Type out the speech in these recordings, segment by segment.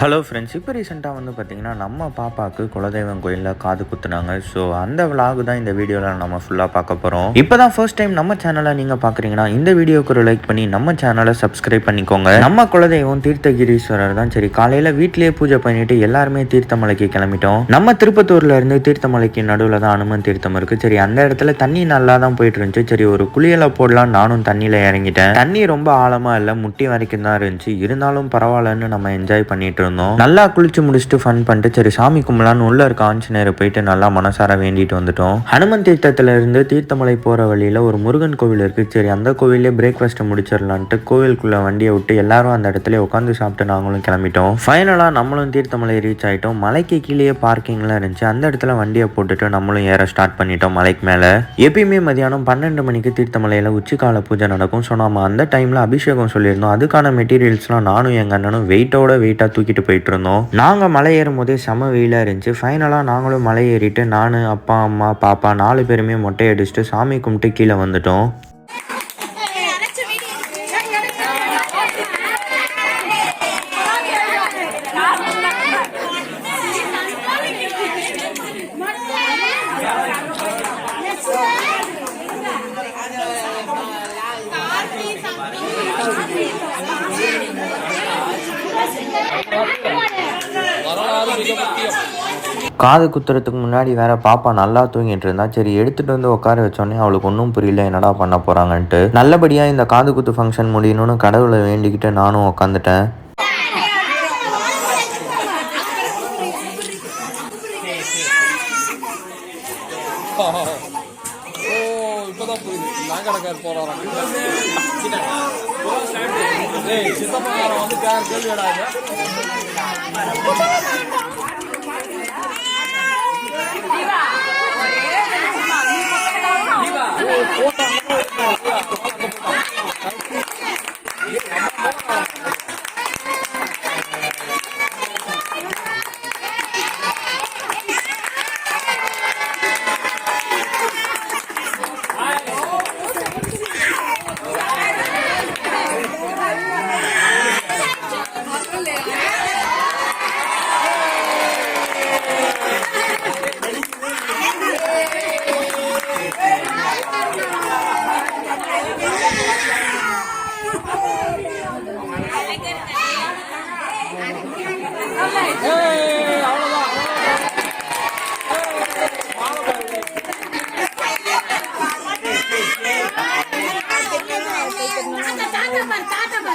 Hello friends இப்போ ரீசெண்டாக வந்து பார்த்திங்கன்னா நம்ம பாப்பாவுக்கு குலதெய்வம் கோயிலில் காது குத்துனாங்க. ஸோ அந்த விலாகு தான் இந்த வீடியோவில் நம்ம ஃபுல்லாக பார்க்க போகிறோம் இப்போ தான் ஃபர்ஸ்ட் டைம் நம்ம சேனலை நீங்கள் பார்க்குறீங்கன்னா இந்த வீடியோக்கு ஒரு லைக் பண்ணி நம்ம சேனலை சப்ஸ்கிரைப் பண்ணிக்கோங்க. நம்ம குலதெய்வம் தீர்த்தகிரீஸ்வரர் தான். சரி காலையில் வீட்டிலேயே பூஜை பண்ணிட்டு எல்லாருமே தீர்த்தமலைக்கு கிளம்பிட்டோம். நம்ம திருப்பத்தூரில் இருந்து தீர்த்தமலைக்கு நடுவில் தான் அனுமன் தீர்த்தம் இருக்குது சரி அந்த இடத்துல தண்ணி நல்லா தான் போயிட்டு இருந்துச்சு. சரி ஒரு குளியலை போடலாம் நானும் தண்ணியில் இறங்கிட்டேன். தண்ணி ரொம்ப ஆழமாக இல்லை முட்டி வரைக்கும் தான் இருந்துச்சு. இருந்தாலும் பரவாயில்லன்னு நம்ம என்ஜாய் பண்ணிட்டு இருந்தோம். நல்லா குளிச்சு முடிச்சுட்டு ஃபன் பண்ணிட்டு சரி சாமி கும்பலான்னு உள்ள இருக்க ஆஞ்சநேயரை போயிட்டு நல்லா மனசார வேண்டிட்டு வந்துட்டோம். ஹனுமன் தீர்த்தத்துல இருந்து தீர்த்தமலை போற வழியில ஒரு முருகன் கோவில் இருக்கு. சரி அந்த கோவிலே பிரேக்ஃபாஸ்ட் முடிச்சிடலான்ட்டு கோவிலுக்குள்ள வண்டியை விட்டு எல்லாரும் அந்த இடத்துல உட்காந்து சாப்பிட்டு நாங்களும் கிளம்பிட்டோம். ஃபைனலா நம்மளும் தீர்த்தமலை ரீச் ஆயிட்டோம். மலைக்கு கீழே பார்க்கிங்லாம் இருந்துச்சு. அந்த இடத்துல வண்டியை போட்டுட்டு நம்மளும் ஏற ஸ்டார்ட் பண்ணிட்டோம் மலைக்கு மேல. எப்பயுமே மதியானம் பன்னெண்டு மணிக்கு தீர்த்தமலையில உச்சிக்கால பூஜை நடக்கும். ஸோ நம்ம அந்த டைம்ல அபிஷேகம் சொல்லியிருந்தோம். அதுக்கான மெட்டீரியல்ஸ்லாம் நானும் எங்க அண்ணனும் வெயிட்டோட வெயிட்டா தூக்கிட்டு போயிட்டு இருந்தோம் நாங்கள் மலை ஏறும் போதே செம வெயிலாக இருந்துச்சு. ஃபைனலாக நாங்களும் மலை ஏறிட்டு நான் அப்பா அம்மா பாப்பா நாலு பேருமே மொட்டை அடிச்சுட்டு சாமி கும்பிட்டு கீழே வந்துட்டோம். காது குத்துறதுக்கு முன்னாடி வேற பாப்பா நல்லா தூங்கிட்டு இருந்தா சரி எடுத்துட்டு வந்து உட்கார வச்சோடனே அவளுக்கு ஒன்றும் புரியல என்னடா பண்ண போறாங்கன்ட்டு. நல்லபடியா இந்த காது குத்து ஃபங்க்ஷன் முடியணும்னு கடவுளை வேண்டிக்கிட்டு நானும் உட்காந்துட்டேன். இப்பதான் புரியுது. நாங்கடக்கார் போறாராம் ஏய் சித்தப்பங்காரன் வந்து கே- கேள்வி கேடாங்க ஏய்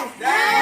বাবা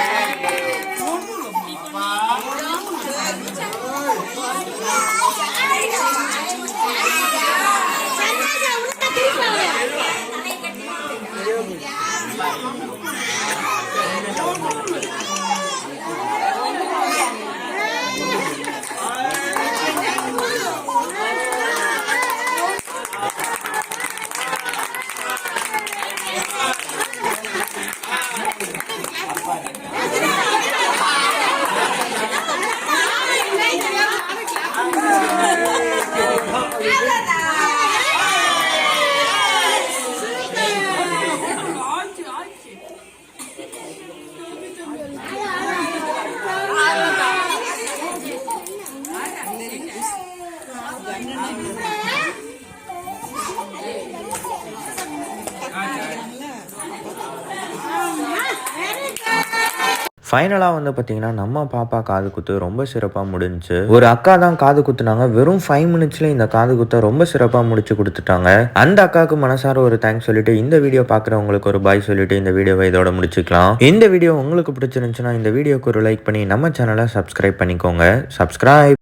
ஃபைனலாக வந்து பார்த்தீங்கன்னா நம்ம பாப்பா காது குத்து ரொம்ப சிறப்பாக முடிஞ்சுச்சு ஒரு அக்கா தான் காது குத்துனாங்க. வெறும் ஃபைவ் மினிட்ஸில் இந்த காது குத்தை ரொம்ப சிறப்பாக முடிச்சு கொடுத்துட்டாங்க. அந்த அக்காவுக்கு மனசார ஒரு தேங்க்ஸ் சொல்லிட்டு இந்த வீடியோ பார்க்குறவங்களுக்கு ஒரு பாய் சொல்லிட்டு இந்த வீடியோவை இதோட முடிச்சுக்கலாம். இந்த வீடியோ உங்களுக்கு பிடிச்சிருந்துச்சுன்னா இந்த வீடியோக்கு ஒரு லைக் பண்ணி நம்ம சேனலை சப்ஸ்கிரைப் பண்ணிக்கோங்க. சப்ஸ்கிரைப்